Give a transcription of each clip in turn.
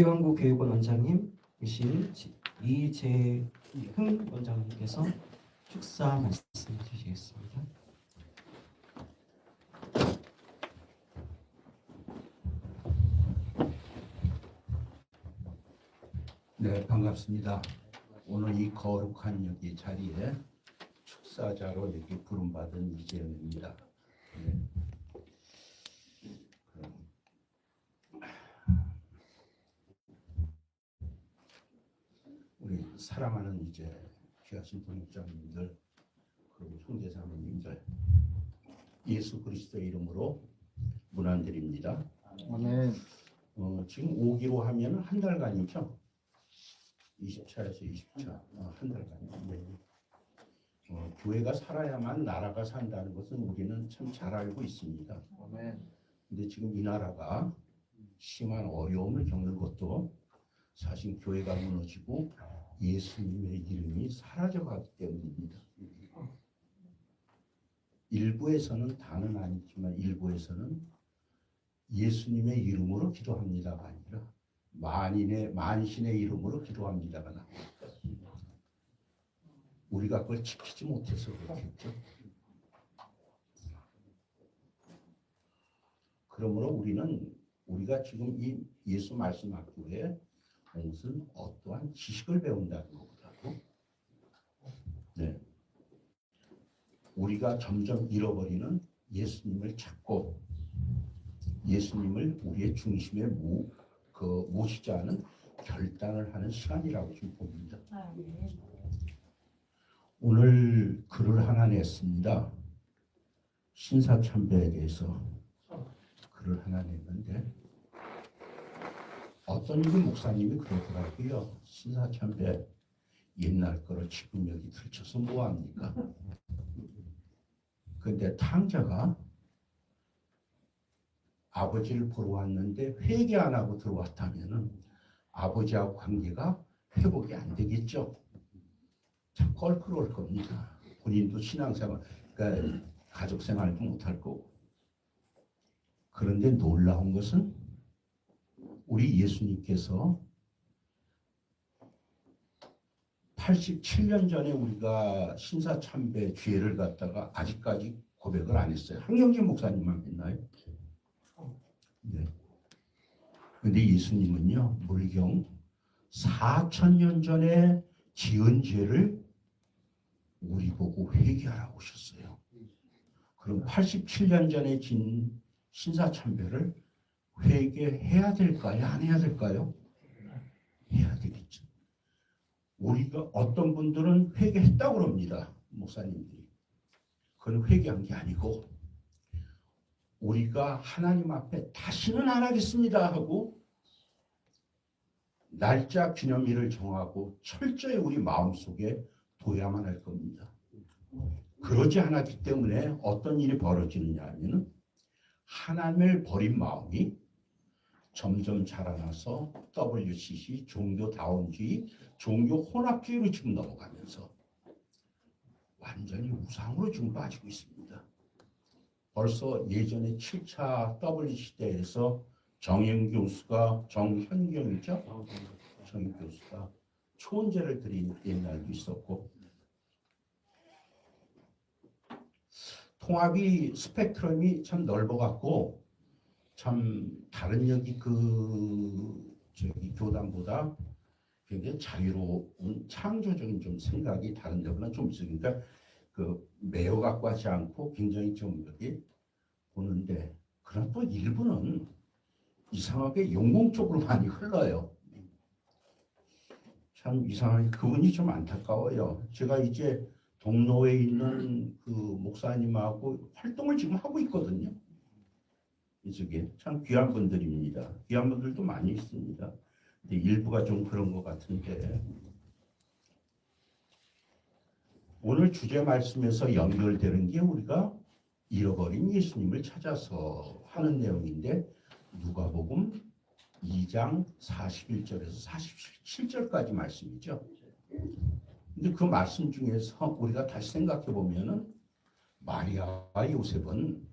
한국교육원 원장님이신 이재흥 원장님께서 축사 말씀 주시겠습니다. 네, 반갑습니다. 오늘 이 거룩한 여기 자리에 축사자로 여기 부름받은 이재현입니다. 네. 그럼, 우리 사랑하는 이제 귀하신 동역자님들 그리고 형제 자매님들 예수 그리스도의 이름으로 문안드립니다. 아멘. 어, 지금 오기로 하면 한 달간이죠. 20차에서 20차 어, 한 달간이요. 네. 어, 교회가 살아야만 나라가 산다는 것은 우리는 참 잘 알고 있습니다. 아멘. 근데 지금 이 나라가 심한 어려움을 겪는 것도 사실 교회가 무너지고 예수님의 이름이 사라져가기 때문입니다. 일부에서는 다는 아니지만 일부에서는 예수님의 이름으로 기도합니다가 아니라 만인의 만신의 이름으로 기도합니다가 나옵니다. 우리가 그걸 지키지 못해서 그렇겠죠. 그러므로 우리는 우리가 지금 이 예수 말씀 학교에 온 것은 어떠한 지식을 배운다는 것보다도 네. 우리가 점점 잃어버리는 예수님을 찾고 예수님을 우리의 중심에 모, 그 모시자 는 결단을 하는 시간이라고 좀 봅니다. 오늘 글을 하나 냈습니다. 신사참배에 대해서 글을 하나 냈는데 분 목사님이 그러더라고요. 신사참배 옛날 거를 지금 여기 들춰서 뭐합니까? 근데 탕자가 아버지를 보러 왔는데 회개 안 하고 들어왔다면은 아버지하고 관계가 회복이 안 되겠죠. 참 껄끄러울 겁니다. 본인도 신앙생활, 그러니까 가족생활도 못할 거고. 그런데 놀라운 것은 우리 예수님께서 87년 전에 우리가 신사참배 죄를 갖다가 아직까지 고백을 안 했어요. 한경진 목사님만 했나요? 네. 근데 예수님은요, 물경 4천년 전에 지은 죄를 우리 보고 회개하라고 오셨어요. 그럼 87년 전에 진 신사참배를 회개해야 될까요? 안 해야 될까요? 해야 되겠죠. 우리가 어떤 분들은 회개했다고 그럽니다. 목사님들이. 그건 회개한 게 아니고 우리가 하나님 앞에 다시는 안 하겠습니다 하고 날짜 기념일을 정하고 철저히 우리 마음속에 둬야만 할 겁니다. 그러지 않았기 때문에 어떤 일이 벌어지느냐 하면은 하나님을 버린 마음이 점점 자라나서 WCC 종교다운주의, 종교 혼합주의로 지금 넘어가면서 완전히 우상으로 지금 빠지고 있습니다. 벌써 예전에 7차 W 시대에서 정영 교수가 정현경이죠. 정영 교수가 초원제를 드린 옛날도 있었고 통합이 스펙트럼이 참 넓어갖고 참 다른 여기 그 저기 교단보다 굉장히 자유로운 창조적인 좀 생각이 다른 데보다 좀 있어요. 그러니까 그 매여 갖고 하지 않고 굉장히 좀 여기 보는데 그러나 또 일부는 이상하게 용공 쪽으로 많이 흘러요. 참 이상하게 그분이 좀 안타까워요. 제가 이제 동로에 있는 그 목사님하고 활동을 지금 하고 있거든요. 이쪽에 참 귀한 분들입니다. 귀한 분들도 많이 있습니다. 근데 일부가 좀 그런 것 같은데 오늘 주제 말씀에서 연결되는 게 우리가 잃어버린 예수님을 찾아서 하는 내용인데 누가복음 2장 41절에서 47절까지 말씀이죠. 근데 그 말씀 중에서 우리가 다시 생각해 보면은 마리아와 요셉은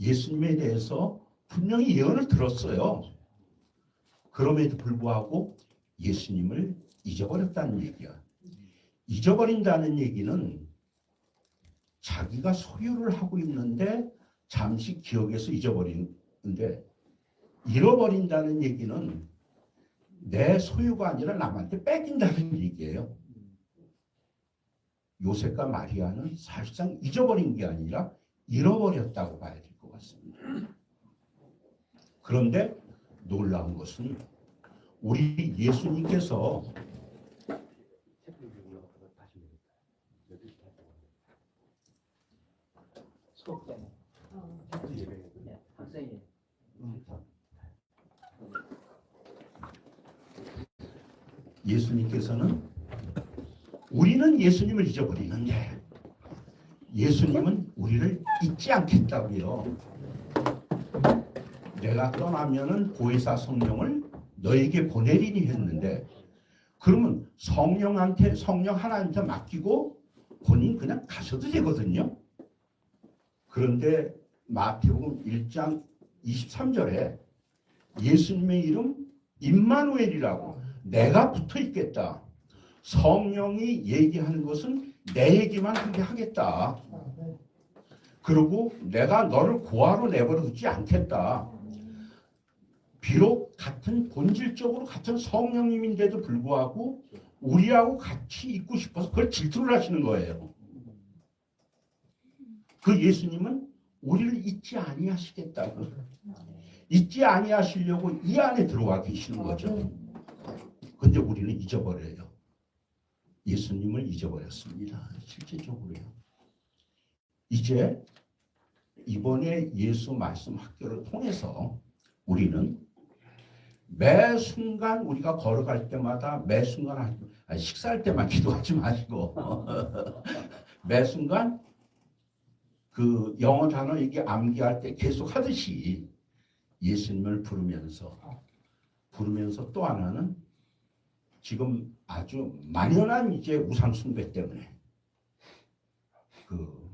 예수님에 대해서 분명히 예언을 들었어요. 그럼에도 불구하고 예수님을 잊어버렸다는 얘기야. 잊어버린다는 얘기는 자기가 소유를 하고 있는데 잠시 기억에서 잊어버리는데 잃어버린다는 얘기는 내 소유가 아니라 남한테 뺏긴다는 얘기예요. 요셉과 마리아는 사실상 잊어버린 게 아니라 잃어버렸다고 봐야 될 것 같습니다. 그런데 놀라운 것은 우리 예수님께서. 예수님께서는 우리는 예수님을 잊어버리는데 예수님은 우리를 잊지 않겠다고요. 내가 떠나면은 보혜사 성령을 너에게 보내리니 했는데 그러면 성령한테 성령 하나님한테 맡기고 본인 그냥 가셔도 되거든요. 그런데 마태복음 1장 23절에 예수님의 이름 임마누엘이라고 내가 붙어 있겠다. 성령이 얘기하는 것은 내 얘기만 하게 하겠다. 그리고 내가 너를 고아로 내버려 두지 않겠다. 비록 같은 본질적으로 같은 성령님인데도 불구하고 우리하고 같이 있고 싶어서 그걸 질투를 하시는 거예요. 그 예수님은 우리를 잊지 아니하시겠다고. 잊지 아니하시려고 이 안에 들어와 계시는 거죠. 근데 우리는 잊어버려요. 예수님을 잊어버렸습니다. 실제적으로요. 이제 이번에 예수 말씀 학교를 통해서 우리는 매 순간 우리가 걸어갈 때마다 매 순간 식사할 때만 기도하지 마시고 매 순간 그 영어 단어 이게 암기할 때 계속 하듯이 예수님을 부르면서 부르면서 또 하나는 지금 아주 만연한 이제 우상 숭배 때문에. 그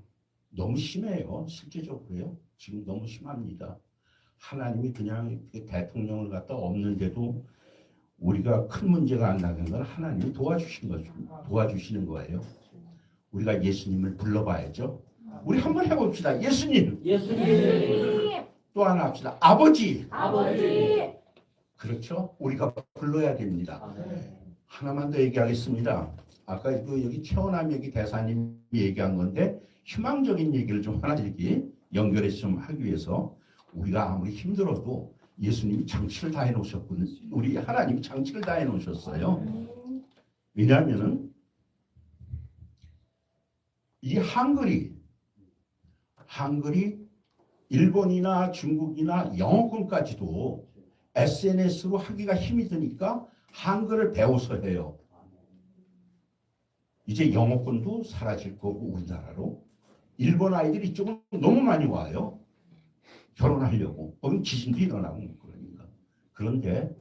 너무 심해요 실제적으로요. 지금 너무 심합니다. 하나님이 그냥 대통령을 갖다 없는데도 우리가 큰 문제가 안 나는 건 하나님이 도와주신 거죠. 도와주시는 거예요. 우리가 예수님을 불러봐야죠. 우리 한번 해봅시다. 예수님. 예수님, 또 하나 합시다. 아버지. 아버지. 그렇죠? 우리가 불러야 됩니다 하나만 더 얘기하겠습니다. 아까 그 여기 최원암 여기 대사님이 얘기한 건데 희망적인 얘기를 좀 하나 여기 연결해서 좀 하기 위해서 우리가 아무리 힘들어도 예수님이 장치를 다 해놓으셨거든요. 우리 하나님이 장치를 다 해놓으셨어요. 왜냐하면은 이 한글이 한글이 일본이나 중국이나 영어권까지도 SNS로 하기가 힘이 드니까 한글을 배워서 해요. 이제 영어권도 사라질 거고 우리나라로 일본 아이들이 이쪽은 너무 많이 와요. 결혼하려고 거기 지진도 일어나고 그러니까 그런데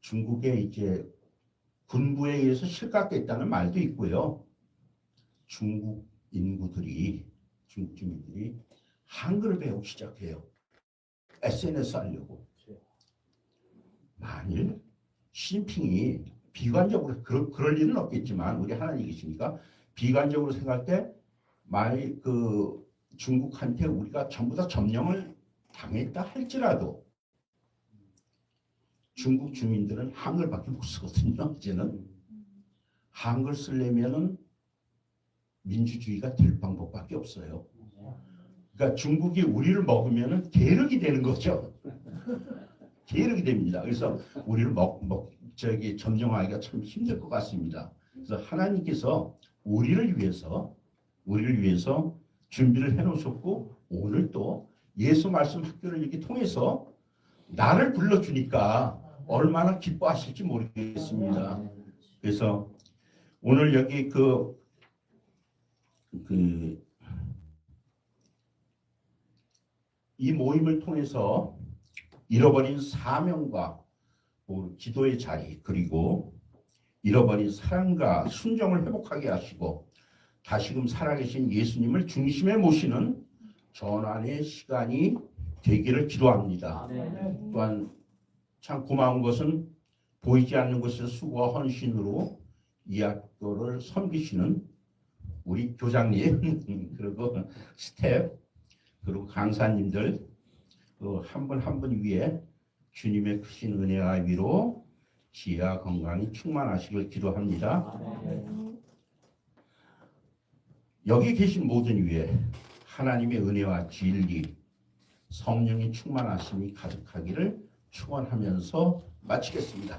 중국에 이제 군부에 의해서 실각됐다는 말도 있고요. 중국 인구들이 중국 주민들이 한글을 배우기 시작해요. SNS 하려고. 만일 시진핑이 비관적으로 그럴, 그럴 일은 없겠지만 우리 하나님 계시니까 비관적으로 생각할 때 만일 그 중국한테 우리가 전부 다 점령을 당했다 할지라도 중국 주민들은 한글밖에 못 쓰거든요. 이제는 한글 쓰려면은 민주주의가 될 방법밖에 없어요. 그러니까 중국이 우리를 먹으면은 계륵이 되는 거죠. 계륵이 됩니다. 그래서 우리를 먹, 먹 저기 점령하기가 참 힘들 것 같습니다. 그래서 하나님께서 우리를 위해서 우리를 위해서 준비를 해 놓으셨고 오늘 또 예수 말씀 학교를 이렇게 통해서 나를 불러주니까 얼마나 기뻐하실지 모르겠습니다. 그래서 오늘 여기 그, 그, 이 모임을 통해서 잃어버린 사명과 뭐 기도의 자리 그리고 잃어버린 사랑과 순정을 회복하게 하시고 다시금 살아계신 예수님을 중심에 모시는 전환의 시간이 되기를 기도합니다. 네. 또한 참 고마운 것은 보이지 않는 곳에서 수고와 헌신으로 이 학교를 섬기시는 우리 교장님 그리고 스텝 그리고 강사님들 그한분 위에 주님의 크신 은혜와 위로 지혜와 건강이 충만하시길 기도합니다. 여기 계신 모든 위에 하나님의 은혜와 진리, 성령의 충만하심이 가득하기를 축원하면서 마치겠습니다.